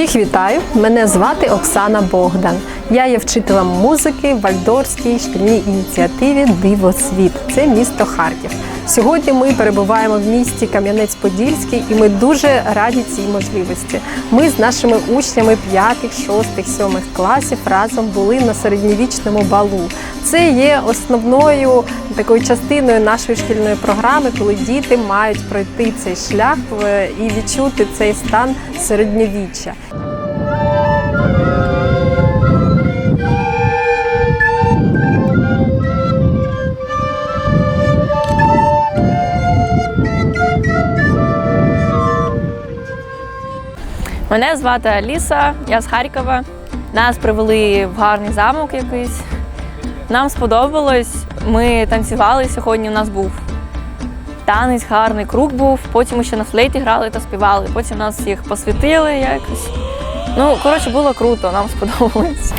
Всіх вітаю! Мене звати Оксана Богдан. Я є вчителем музики в Вальдорській шкільній ініціативі Диво світ. Це місто Харків. Сьогодні ми перебуваємо в місті Кам'янець-Подільський і ми дуже раді цій можливості. Ми з нашими учнями 5, 6, 7 класів разом були на середньовічному балу. Це є основною такою частиною нашої шкільної програми, коли діти мають пройти цей шлях е, і відчути цей стан середньовіччя. Мене звати Аліса, я з Харкова. Нас привели в гарний замок якийсь. Нам сподобалось. Ми танцювали сьогодні. У нас був танець, гарний круг був. Потім ще на флейті грали та співали. Потім нас їх посвятили якось. Ну, коротше, було круто, нам сподобалось.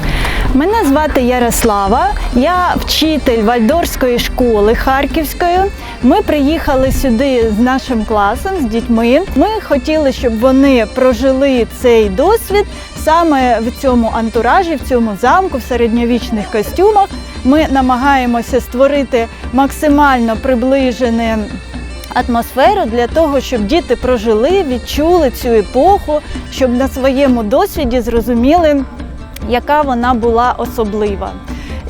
Мене звати Ярослава, я вчитель Вальдорської школи Харківської. Ми приїхали сюди з нашим класом, з дітьми. Ми хотіли, щоб вони прожили цей досвід саме в цьому антуражі, в цьому замку, в середньовічних костюмах. Ми намагаємося створити максимально приближене атмосферу для того, щоб діти прожили, відчули цю епоху, щоб на своєму досвіді зрозуміли, яка вона була особлива.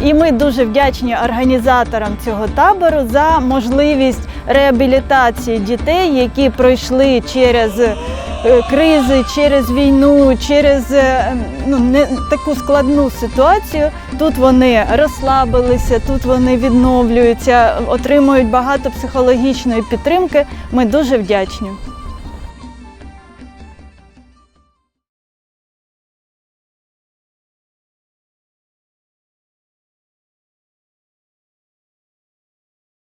І ми дуже вдячні організаторам цього табору за можливість реабілітації дітей, які пройшли через е, кризи, через війну, через е, ну, не таку складну ситуацію. Тут вони розслабилися, тут вони відновлюються, отримують багато психологічної підтримки. Ми дуже вдячні.